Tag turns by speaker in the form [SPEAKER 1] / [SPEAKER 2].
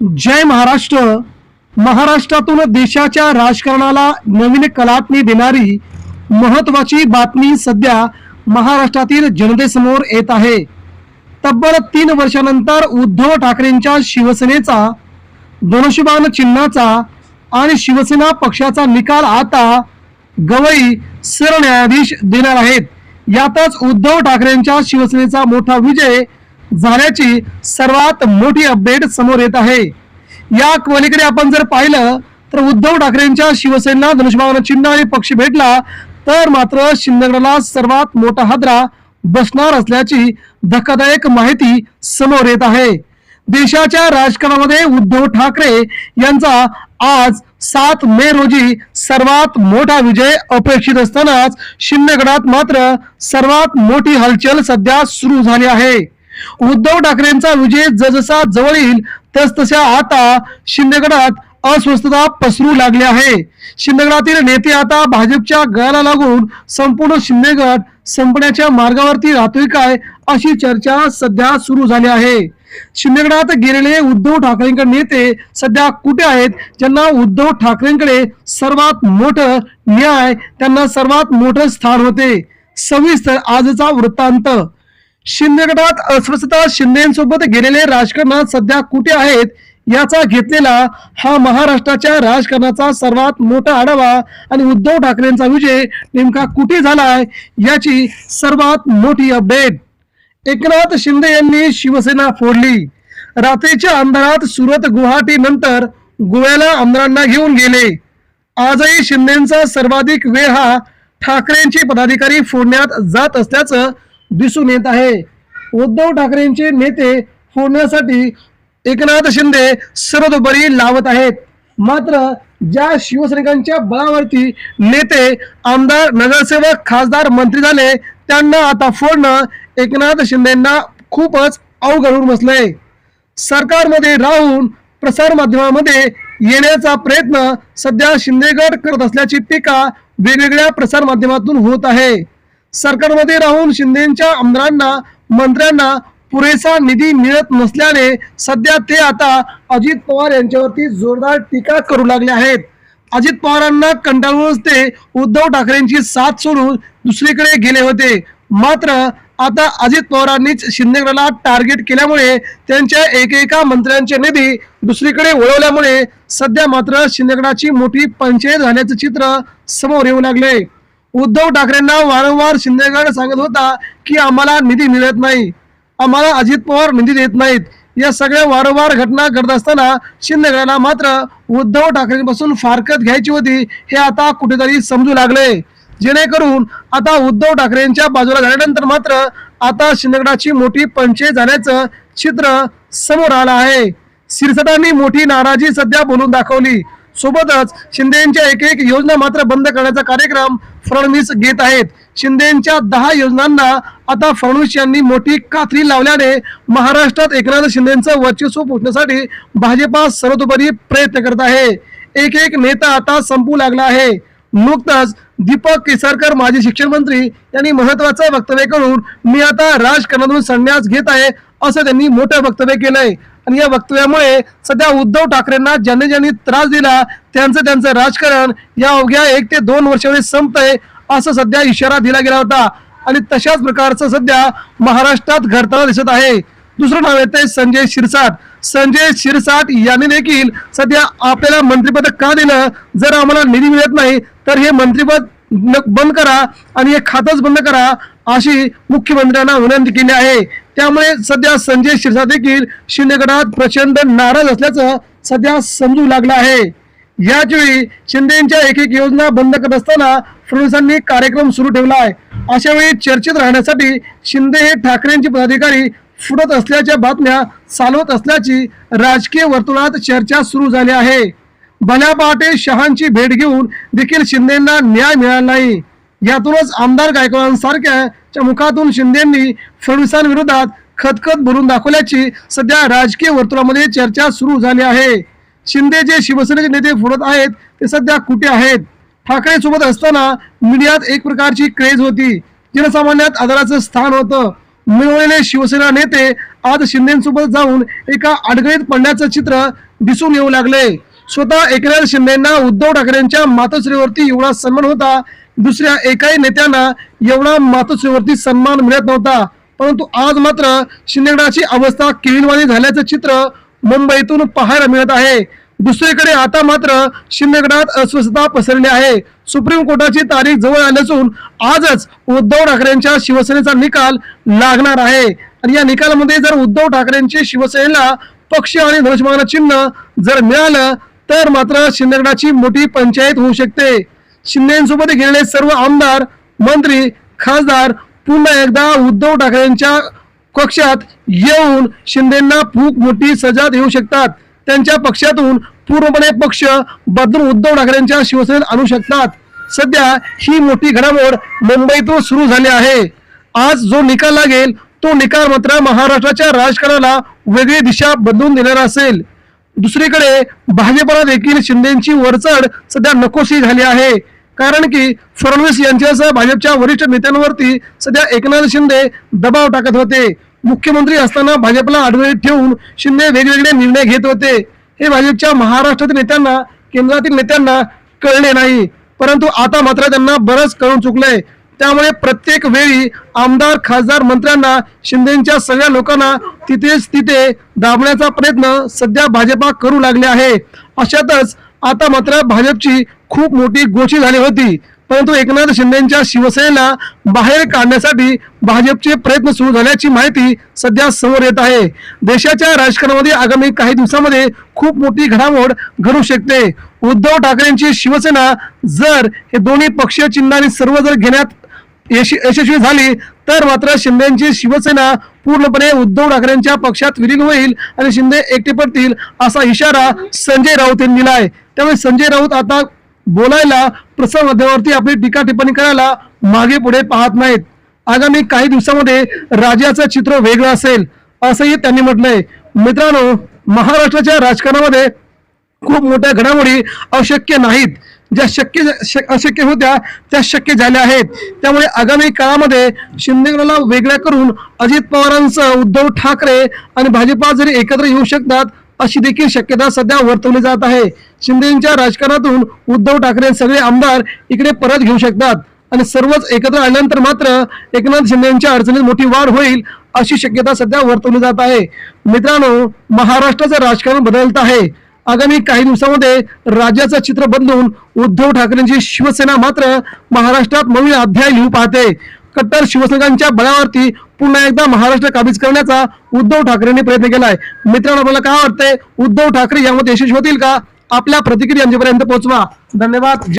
[SPEAKER 1] जय महाराष्ट्र. महाराष्ट्रातून देशाच्या राजकारणाला नवीन कलाटणी देणारी महत्वाची बातमी सध्या महाराष्ट्रातील जनतेसमोर येत आहे. तब्बल तीन वर्षानंतर उद्धव ठाकरेंच्या शिवसेनेचा धनुष्यबाण चिन्हाचा आणि शिवसेना पक्षाचा निकाल आता गवई सरन्यायाधीश देणार आहेत. यातच उद्धव ठाकरेंच्या शिवसेनेचा मोठा विजय झाल्याची सर्वात मोठी अपडेट समोर येत आहे. या पलीकडे आपण जर पाहिलं तर उद्धव ठाकरेंच्या शिवसेना धनुष्यबाण चिन्ह आणि पक्ष भेटला तर मात्र शिंदेगडाला सर्वात मोठा हादरा बसणार असल्याची धक्कादायक माहिती समोर येत आहे. देशाच्या राजकारणामध्ये उद्धव ठाकरे यांचा आज सात मे रोजी सर्वात मोठा विजय अपेक्षित असतानाच शिंदेगडात मात्र सर्वात मोठी हलचल सध्या सुरू झाली आहे. उद्धव ठाकरेंचा विजय जसजसा जवळ येईल तसतशा आता शिंदेगडात अस्वस्थता पसरू लागली आहे. शिंदेगडातील नेते आता भाजपच्या गळाला लागून संपूर्ण शिंदेगड संपण्याच्या मार्गावरती राहतोय काय अशी चर्चा सध्या सुरू झाली आहे. शिंदेगडात गेलेले उद्धव ठाकरेंकडे नेते सध्या कुठे आहेत ज्यांना उद्धव ठाकरेंकडे सर्वात मोठं न्याय त्यांना सर्वात मोठं स्थान होते. सविस्तर आजचा वृत्तांत. शिंदेगडात अस्वस्थता शिंदेसोबत गेलेले राजकारणात सध्या कुठे आहेत याचा घेतलेला हा महाराष्ट्राच्या राजकारणाचा सर्वात मोठा आढावा आणि उद्धव ठाकरेंचा विजय नेमका कुठे झालाय याची सर्वात मोठी अपडेट एकनाथ शिंदे यांनी शिवसेना फोडली. रात्रीच्या अंधारात सुरत गुवाहाटी नंतर गोव्याला आमदारांना घेऊन गेले. आजही शिंदेचा सर्वाधिक वेळ हा ठाकरेंचे पदाधिकारी फोडण्यात जात असल्याचं दिसून येत आहे. उद्धव ठाकरेंचे नेते फोडण्यासाठी एकनाथ शिंदे सर्वतोपरी लावत आहेत. मात्र ज्या शिवसैनिकांच्या बळावरती नेते आमदार नगरसेवक खासदार मंत्री झाले त्यांना आता फोडणं एकनाथ शिंदेना खूपच अवघड होऊन बसलंय. सरकारमध्ये राहून प्रसार माध्यमामध्ये येण्याचा प्रयत्न सध्या शिंदेगड करत असल्याची टीका वेगवेगळ्या प्रसार माध्यमातून होत आहे. सरकारमध्ये राहून शिंदेच्या आमदारांना मंत्र्यांना पुरेसा निधी मिळत नसल्याने सध्या ते आता अजित पवार यांच्यावरती जोरदार टीका करू लागले आहेत. अजित पवारांना कंटाळूनच ते उद्धव ठाकरेंची साथ सोडून दुसरीकडे गेले होते. मात्र आता अजित पवारांनीच शिंदेगडाला टार्गेट केल्यामुळे त्यांच्या एकेका मंत्र्यांचे निधी दुसरीकडे वळवल्यामुळे सध्या मात्र शिंदेगडाची मोठी पंचायत झाल्याचं चित्र समोर येऊ लागले. उद्धव ठाकरेंना वारंवार शिंदेगड सांगत होता की आम्हाला निधी मिळत नाही. आम्हाला अजित पवार निधी देत नाहीत. या सगळ्या वारंवार घटना घडत असताना शिंदेगडाला मात्र उद्धव ठाकरेंपासून फारकत घ्यायची होती हे आता कुठेतरी समजू लागले. जेणेकरून आता उद्धव ठाकरेंच्या बाजूला झाल्यानंतर मात्र आता शिंदेगडाची मोठी पंचायत झाल्याचं चित्र समोर आलं आहे. शिरसटांनी मोठी नाराजी सध्या बोलून दाखवली. सोबतच शिंदेच्या एक एक योजना मात्र बंद करण्याचा कार्यक्रम फडणवीस घेत आहेत. शिंदेच्या दहा योजनांना आता फडणवीस यांनी मोठी कात्री लावल्याने महाराष्ट्रात एकनाथ शिंदेचं वर्चस्व पोचण्यासाठी भाजपा सर्वतोपरी प्रयत्न करत आहे. एक एक नेता आता संपू लागला आहे. नुकताच दीपक केसरकर माजी शिक्षण मंत्री यांनी महत्वाचं वक्तव्य करून मी आता राजकारणातून संन्यास घेत आहे असं त्यांनी मोठं वक्तव्य केलंय. आणि या वक्तव्यामुळे सध्या उद्धव ठाकरेंना ज्यांनी ज्यांनी त्रास दिला त्यांचं त्यांचं राजकारण या अवघ्या एक ते दोन वर्षामध्ये संपतंय असं सध्या इशारा दिला गेला होता. आणि तशाच प्रकारचं सध्या महाराष्ट्रात घडताना दिसत आहे. दुसरं नाव येते संजय शिरसाट. संजय शिरसाट यांनी देखील सध्या आपल्याला मंत्रिपद का दिलं? जर आम्हाला निधी मिळत नाही तर हे मंत्रिपद न- बंद करा आणि हे खातंच बंद करा अशी मुख्यमंत्र्यांना विनंती केली आहे. त्यामुळे सध्या संजय शिरसा देखील शिंदेगडात प्रचंड नाराज असल्याचं सध्या समजू लागलं आहे. याचवेळी शिंदेच्या एक एक योजना बंद करत असताना फडणवीसांनी कार्यक्रम सुरू ठेवला आहे. अशा वेळी चर्चेत राहण्यासाठी शिंदे हे ठाकरेंचे पदाधिकारी फुटत असल्याच्या बातम्या चालवत असल्याची राजकीय वर्तुळात चर्चा सुरू झाली आहे. भल्या पहाटे शहांची भेट घेऊन देखील शिंदेना न्याय मिळाला नाही. यातूनच आमदार गायकवाडांसारख्या च्या मुखातून शिंदेंनी फडणवीसांविरोधात खतखत भरून दाखवल्याची सध्या राजकीय वर्तुळामध्ये चर्चा सुरू झाली आहे. शिंदे जे शिवसेनेचे नेते फुडत आहेत ते सध्या कुठे आहेत? ठाकरे सोबत असताना मीडियात एक प्रकारची क्रेज होती. जनसामान्यात आदराचं स्थान होतं. मिळवलेले शिवसेना नेते आज शिंदेसोबत जाऊन एका अडगळीत पडण्याचं चित्र दिसून येऊ लागले. स्वतः एकनाथ शिंदेना उद्धव ठाकरेंच्या मातोश्रीवरती एवढा सन्मान होता दुसऱ्या एकाही नेत्यांना एवढा मातोश्रीवरती सन्मान मिळत नव्हता. परंतु आज मात्र शिंदेगडाची अवस्था किळीनवाणी झाल्याचं चित्र मुंबईतून पाहायला मिळत आहे. दुसरीकडे आता मात्र शिंदेगडात अस्वस्थता पसरली आहे. सुप्रीम कोर्टाची तारीख जवळ आली असून आजच उद्धव ठाकरेंच्या शिवसेनेचा निकाल लागणार आहे. आणि या निकालामध्ये जर उद्धव ठाकरेंची शिवसेनेला पक्ष आणि धनुष्यमान चिन्ह जर मिळालं तर मात्र शिंदेगडाची मोठी पंचायत होऊ शकते. शिंदेसोबत गेलेले सर्व आमदार मंत्री खासदार पुन्हा एकदा उद्धव ठाकरेंच्या कक्षात येऊन शिंदेना फूक मोठी सजा देऊ शकतात. त्यांच्या पक्षातून पूर्णपणे पक्ष बदलून उद्धव ठाकरेंच्या शिवसेनेत आणू शकतात. सध्या ही मोठी घडामोड मुंबईतून सुरू झाली आहे. आज जो निकाल लागेल तो निकाल मात्र महाराष्ट्राच्या राजकारणाला वेगळी दिशा बदलून देणारा असेल. दुसरीकडे भाजपला देखील शिंदेची वरचढ सध्या नकोशी झाली आहे. कारण की फडणवीस यांच्यासह भाजपच्या वरिष्ठ नेत्यांवरती सध्या एकनाथ शिंदे दबाव टाकत होते. मुख्यमंत्री असताना भाजपला आढळीत ठेवून शिंदे वेगवेगळे निर्णय घेत होते. हे भाजपच्या महाराष्ट्रातील नेत्यांना केंद्रातील नेत्यांना कळले नाही. परंतु आता मात्र त्यांना बरंच कळून चुकलंय. त्यामुळे प्रत्येक वेळी आमदार खासदार मंत्र्यांना शिंदेच्या सगळ्या लोकांना तिथेच तिथे दाबण्याचा प्रयत्न सध्या भाजपा करू लागले आहे. अशातच आता मात्र भाजपची खूप मोठी गोची झाली होती. परंतु एकनाथ शिंदेच्या शिवसेनेला बाहेर काढण्यासाठी भाजपचे प्रयत्न सुरू झाल्याची माहिती सध्या समोर येत आहे. देशाच्या राजकारणामध्ये आगामी काही दिवसामध्ये खूप मोठी घडामोड घडू शकते. उद्धव ठाकरेंची शिवसेना जर हे दोन्ही पक्षीय चिन्ह आणि सर्व जर घेण्यात यशस्वी झाली तर मात्र शिंदेची शिवसेना पूर्णपणे उद्धव ठाकरेंच्या पक्षात विलीन होईल आणि शिंदे एकटे पडतील असा इशारा संजय राऊत यांनी दिलाय. त्यामुळे संजय राऊत आता बोलायला प्रसार माध्यमावरती आपली टीका टिप्पणी करायला मागे पुढे पाहत नाहीत. आगामी काही दिवसामध्ये राज्याचं चित्र वेगळं असेल असंही त्यांनी म्हटलंय. मित्रांनो महाराष्ट्राच्या राजकारणामध्ये खूप मोठ्या घडामोडी अशक्य नाहीत. ज्या शक्य शक, अशक्य होत्या त्या शक्य झाल्या आहेत. त्यामुळे आगामी काळामध्ये शिंदेगडाला वेगळ्या करून अजित पवारांसह उद्धव ठाकरे आणि भाजपा जरी एकत्र येऊ शकतात अशी देखील शक्यता सध्या वर्तवली जात आहे. शिंदेच्या राजकारणातून उद्धव ठाकरे सगळे आमदार इकडे परत घेऊ शकतात आणि सर्वच एकत्र आल्यानंतर मात्र एकनाथ शिंदेच्या अडचणीत मोठी वाढ होईल अशी शक्यता सध्या वर्तवली जात आहे. मित्रांनो महाराष्ट्राचं राजकारण बदलत आहे. आगामी काही दिवसामध्ये राज्याचं चित्र बदलून उद्धव ठाकरेंची शिवसेना मात्र महाराष्ट्रात नवीन अध्याय लिहू पाहते. कट्टर शिवसैनिकांच्या बळावरती पुन्हा एकदा महाराष्ट्र काबीज करण्याचा उद्धव ठाकरेंनी प्रयत्न केलाय. मित्रांनो आपल्याला काय वाटतंय? उद्धव ठाकरे यामध्ये यशस्वी होतील का? आपल्या प्रतिक्रिया आमच्यापर्यंत पोहोचवा. धन्यवाद.